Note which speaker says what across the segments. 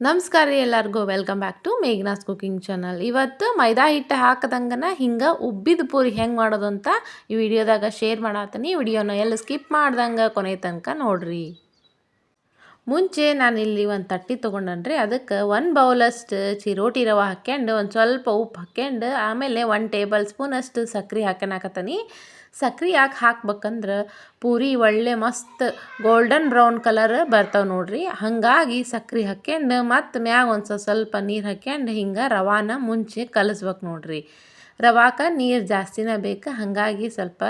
Speaker 1: ನಮಸ್ಕಾರ ರೀ ಎಲ್ಲರಿಗೂ. Welcome back to Meghna's cooking channel ಇವತ್ತು ಮೈದಾ ಹಿಟ್ಟು ಹಾಕದಂಗನ ಹಿಂಗೆ ಉಬ್ಬಿದ ಪೂರಿ ಹೆಂಗೆ ಮಾಡೋದು ಅಂತ ಈ ವಿಡಿಯೋದಾಗ ಶೇರ್ ಮಾಡತ್ತೀನಿ ವಿಡಿಯೋನ ಎಲ್ಲ ಸ್ಕಿಪ್ ಮಾಡ್ದಂಗೆ ಕೊನೆ ತನಕ ನೋಡ್ರಿ. ಮುಂಚೆ ನಾನು ಇಲ್ಲಿ ಒಂದು ತಟ್ಟಿ ತೊಗೊಂಡನ್ರಿ, ಅದಕ್ಕೆ ಒಂದು ಬೌಲಷ್ಟು ಚಿರೋಟಿ ರವೆ ಹಾಕ್ಯಂಡು, ಒಂದು ಸ್ವಲ್ಪ ಉಪ್ಪು ಹಾಕ್ಯಂಡು, ಆಮೇಲೆ ಒಂದು ಟೇಬಲ್ ಸ್ಪೂನಷ್ಟು ಸಕ್ರೆ ಹಾಕ್ಯನಾಕತ್ತೀನಿ ಸಕ್ರೆ ಯಾಕೆ ಹಾಕ್ಬೇಕಂದ್ರೆ ಪೂರಿ ಒಳ್ಳೆ ಮಸ್ತ್ ಗೋಲ್ಡನ್ ಬ್ರೌನ್ ಕಲರ್ ಬರ್ತಾವೆ ನೋಡ್ರಿ. ಹಾಗಾಗಿ ಸಕ್ರೆ ಹಾಕ್ಯಂಡು ಮತ್ತು ಮ್ಯಾಗ ಒಂದು ಸ್ವಲ್ಪ ನೀರು ಹಾಕ್ಯಂಡು ಹಿಂಗೆ ರವಾನ ಮುಂಚೆ ಕಲಸ್ಬೇಕು ನೋಡ್ರಿ. ರವಾಕ ನೀರು ಜಾಸ್ತಿನೇ ಬೇಕು, ಹಾಗಾಗಿ ಸ್ವಲ್ಪ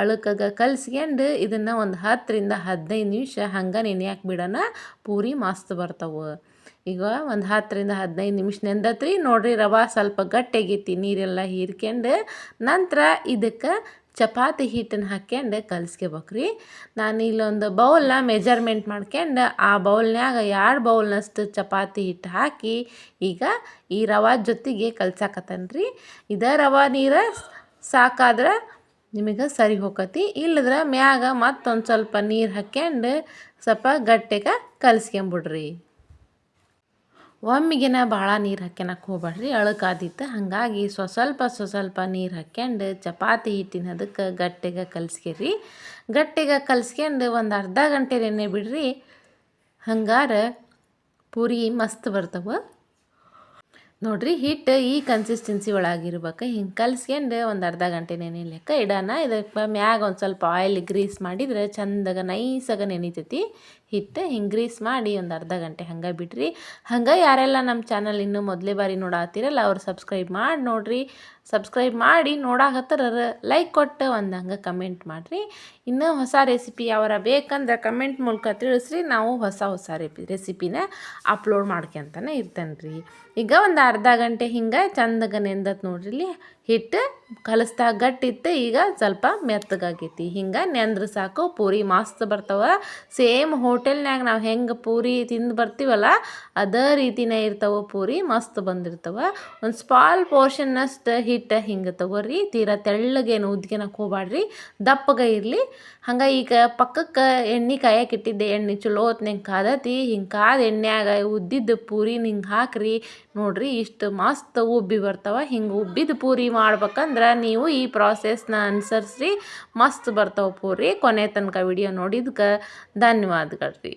Speaker 1: ಅಳುಕಾಗ ಕಲಸ್ಕೊಂಡು ಇದನ್ನು ಒಂದು ಹತ್ತರಿಂದ ಹದಿನೈದು ನಿಮಿಷ ಹಂಗೆ ನೆನೆಯಾಕೆ ಬಿಡೋಣ, ಪೂರಿ ಮಸ್ತ್ ಬರ್ತಾವೆ. ಈಗ ಒಂದು ಹತ್ತರಿಂದ ಹದಿನೈದು ನಿಮಿಷ ನೆಂದತ್ರಿ, ನೋಡ್ರಿ ರವಾ ಸ್ವಲ್ಪ ಗಟ್ಟಿಯಾಗೈತಿ ನೀರೆಲ್ಲ ಹೀರ್ಕೊಂಡು ನಂತರ ಇದಕ್ಕೆ ಚಪಾತಿ ಹಿಟ್ಟನ್ನು ಹಾಕ್ಯಂಡು ಕಲಿಸ್ಕೋಬೇಕ್ರಿ. ನಾನು ಇಲ್ಲೊಂದು ಬೌಲ್ನ ಮೆಜರ್ಮೆಂಟ್ ಮಾಡ್ಕೊಂಡು ಆ ಬೌಲ್ನ್ಯಾಗ ಎರಡು ಬೌಲ್ನಷ್ಟು ಚಪಾತಿ ಹಿಟ್ಟು ಹಾಕಿ ಈಗ ಈ ರವೆ ಜೊತೆಗೆ ಕಲ್ಸಾಕತ್ತೇನೆ ರೀ ಇದೇ ರವೆ ನೀರು ಸಾಕಾದ್ರೆ ನಿಮಗೆ ಸರಿ ಹೋಗತಿ ಇಲ್ಲದ್ರೆ ಮ್ಯಾಗ ಮತ್ತೊಂದು ಸ್ವಲ್ಪ ನೀರು ಹಾಕ್ಯಂಡು ಸ್ವಲ್ಪ ಗಟ್ಟಿಗೆ ಕಲಿಸ್ಕೊಂಬಿಡ್ರಿ. ಒಮ್ಮಿಗೆನ ಭಾಳ ನೀರು ಹಾಕ್ಯನಕ್ಕೆ ಹೋಗ್ಬೇಡ್ರಿ ಅಳಕಾದಿತ್ತು ಹಾಗಾಗಿ ಸ್ವ ಸ್ವಲ್ಪ ಸ್ವ ಸ್ವಲ್ಪ ನೀರು ಹಾಕ್ಯಂಡು ಚಪಾತಿ ಹಿಟ್ಟಿನ ಅದಕ್ಕೆ ಗಟ್ಟಿಗೆ ಕಲ್ಸ್ಕೇರಿ ಗಟ್ಟಿಗೆ ಕಲಸ್ಕೊಂಡು ಒಂದು ಅರ್ಧ ಗಂಟೆ ನೆನೆ ಬಿಡ್ರಿ. ಹಂಗಾರೆ ಪೂರಿ ಮಸ್ತ್ ಬರ್ತವೆ. ನೋಡಿರಿ ಹಿಟ್ಟು ಈ ಕನ್ಸಿಸ್ಟೆನ್ಸಿ ಒಳಗಿರ್ಬೇಕು. ಹಿಂಗೆ ಕಲ್ಸ್ಕೊಂಡು ಒಂದು ಅರ್ಧ ಗಂಟೆ ನೆನೆಲಿಕ್ಕ ಇಡೋಣ. ಇದಕ್ಕೆ ಮ್ಯಾಗ ಒಂದು ಸ್ವಲ್ಪ ಆಯಿಲ್ ಗ್ರೀಸ್ ಮಾಡಿದ್ರೆ ಚಂದಾಗ ನೈಸಾಗ ನೆನೀತೈತಿ. ಹಿಟ್ಟು ಹಿಂಗೆ ಗ್ರೀಸ್ ಮಾಡಿ ಒಂದು ಅರ್ಧ ಗಂಟೆ ಹಂಗೆ ಬಿಡ್ರಿ. ಹಂಗೆ ಯಾರೆಲ್ಲ ನಮ್ಮ ಚಾನಲ್ ಇನ್ನೂ ಮೊದಲೇ ಬಾರಿ ನೋಡಾತಿರಲ್ಲ, ಅವ್ರು ಸಬ್ಸ್ಕ್ರೈಬ್ ಮಾಡಿ ನೋಡಿರಿ. ಸಬ್ಸ್ಕ್ರೈಬ್ ಮಾಡಿ ನೋಡಾಕತ್ತಾರ ಲೈಕ್ ಕೊಟ್ಟು ಒಂದು ಹಂಗೆ ಕಮೆಂಟ್ ಮಾಡಿರಿ. ಇನ್ನೂ ಹೊಸ ರೆಸಿಪಿ ಯಾವಾರ ಬೇಕಂದ್ರೆ ಕಮೆಂಟ್ ಮೂಲಕ ತಿಳಿಸ್ರಿ. ನಾವು ಹೊಸ ಹೊಸ ರೆಪಿ ರೆಸಿಪಿನ ಅಪ್ಲೋಡ್ ಮಾಡ್ಕೊಂತಾನೆ ಇರ್ತೇನೆ ರೀ ಈಗ ಒಂದು ಅರ್ಧ ಗಂಟೆ ಹಿಂಗೆ ಚಂದಗ ನೆಂದತ್ ನೋಡ್ರಿ ಹಿಟ್ಟು ಕಲಿಸ್ದಾಗ ಗಟ್ಟಿತ್ತು ಈಗ ಸ್ವಲ್ಪ ಮೆತ್ತಗಾಗೈತಿ. ಹಿಂಗೆ ನೆಂದ್ರೆ ಸಾಕು, ಪೂರಿ ಮಸ್ತ್ ಬರ್ತಾವೆ. ಸೇಮ್ ಹೋಟೆಲ್ನಾಗ ನಾವು ಹೆಂಗೆ ಪೂರಿ ತಿಂದು ಬರ್ತೀವಲ್ಲ, ಅದೇ ರೀತಿನೇ ಇರ್ತಾವೆ ಪೂರಿ ಮಸ್ತ್ ಬಂದಿರ್ತವೆ. ಒಂದು ಸ್ಮಾಲ್ ಪೋರ್ಷನ್ನಷ್ಟು ಹಿಟ್ಟು ಹಿಂಗೆ ತಗೋರಿ, ತೀರಾ ತೆಳ್ಳಗೇನು ಉದ್ಗೆನಕ್ಕೆ ಹೋಗ್ಬಾಡ್ರಿ ದಪ್ಪಗೆ ಇರಲಿ. ಹಂಗೆ ಈಗ ಪಕ್ಕಕ್ಕೆ ಎಣ್ಣೆ ಕಾಯಕ್ಕೆ ಇಟ್ಟಿದ್ದೆ, ಎಣ್ಣೆ ಚಲೋ ಹೊತ್ನಂಗೆ ಕಾದತಿ. ಹಿಂಗೆ ಕಾದ ಎಣ್ಣೆಯಾಗ ಉದ್ದಿದ್ದ ಪೂರಿನ ಹಿಂಗೆ ಹಾಕ್ರಿ. ನೋಡ್ರಿ ಇಷ್ಟು ಮಸ್ತ್ ಉಬ್ಬಿ ಬರ್ತಾವೆ. ಹಿಂಗೆ ಉಬ್ಬಿದ ಪೂರಿ ಮಾಡ್ಬೇಕಂದ್ರೆ ನೀವು ಈ ಪ್ರಾಸೆಸ್ನ ಅನುಸರಿಸ್ರಿ, ಮಸ್ತ್ ಬರ್ತಾವೆ ಪೂರಿ. ಕೊನೆ ತನಕ ವಿಡಿಯೋ ನೋಡಿದ್ಕೆ ಧನ್ಯವಾದಗಳು ರೀ